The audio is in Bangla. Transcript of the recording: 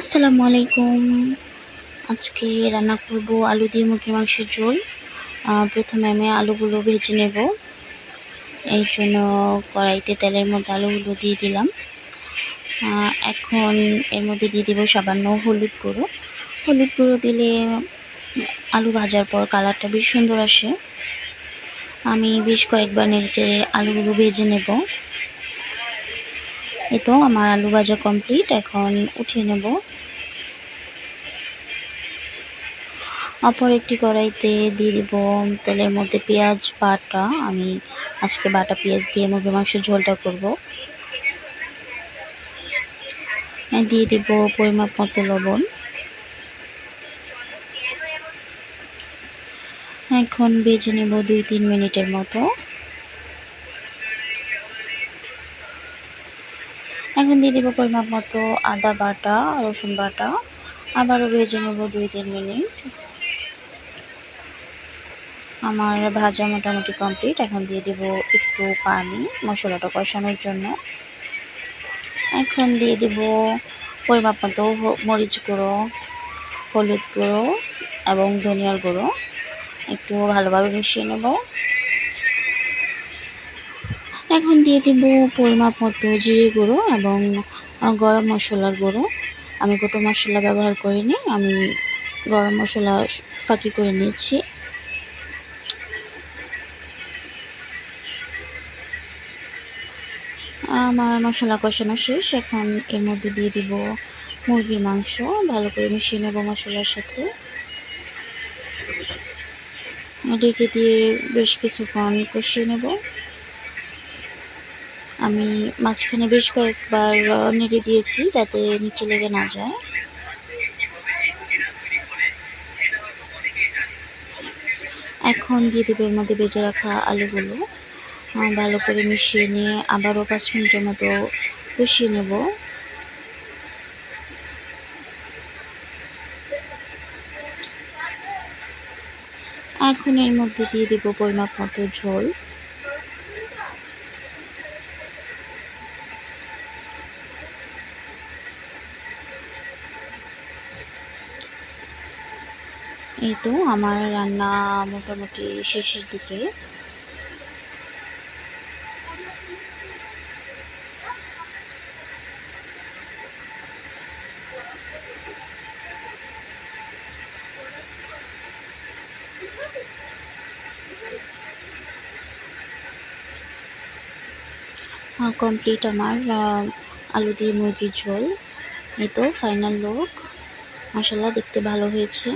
আসসালামু আলাইকুম আজকে রান্না করব আলু দিয়ে মুরগির মাংসের ঝোল। প্রথমে আমি আলুগুলো ভেজে নেব। এই জন্য কড়াইতে তেলের মধ্যে আলুগুলো দিয়ে দিলাম। এখন এর মধ্যে দিয়ে দেবো সামান্য হলুদ গুঁড়ো। হলুদ গুঁড়ো দিলে আলু ভাজার পর কালারটা বেশ সুন্দর আসে। আমি বেশ কয়েকবার নেড়ে আলুগুলো ভেজে নেব। এই তো আমার আলু ভাজা কমপ্লিট এখন উঠিয়ে নেব। অপর একটি কড়াইতে দিয়ে দিব তেলের মধ্যে পেঁয়াজ বাটা। আমি আজকে বাটা পেঁয়াজ দিয়ে মুরগি মাংসের ঝোলটা করব। দিয়ে দিব পরিমাপ মতো লবণ। এখন বেজে নেব দুই তিন মিনিটের মতো। এখন দিয়ে দেবো পরিমাপ মতো আদা বাটা, রসুন বাটা। আবারও ভেজে নেব দুই, তিন মিনিট। আমার ভাজা মোটামুটি কমপ্লিট। এখন দিয়ে দেব একটু পানি, মশলাটা কষানোর জন্য। এখন দিয়ে দেব পরিমাপ মতো মরিচ গুঁড়ো, হলুদ গুঁড়ো এবং ধনিয়ার গুঁড়ো। একটু ভালোভাবে মিশিয়ে নেব। এখন দিয়ে দিব পরিমাপ মতো জিরে গুঁড়ো এবং গরম মশলার গুঁড়ো। আমি গোটো মশলা ব্যবহার করিনি, আমি গরম মশলা ফাঁকি করে নিয়েছি। আমার মশলা কষানো শেষ, এখন এর মধ্যে দিয়ে দিব মুরগির মাংস, ভালো করে মিশিয়ে নেব মশলার সাথে। ঢেকে দিয়ে বেশ কিছুক্ষণ কষিয়ে নেব। আমি মাঝখানে বেশ কয়েকবার নেড়ে দিয়েছি যাতে নিচে লেগে না যায়। এখন দিয়ে দেবো এর মধ্যে বেজে রাখা আলুগুলো। ভালো করে মিশিয়ে নিয়ে আবারও পাঁচ মিনিটের মতো কষিয়ে নেব। এখন এর মধ্যে দিয়ে দেবো পরিমাপ মতো ঝোল। এই তো আমার রান্না মোটামুটি শেষের দিকে। কমপ্লিট আমার আলু দিয়ে মুরগির ঝোল। এই তো ফাইনাল লোক মশলা দেখতে ভালো হয়েছে।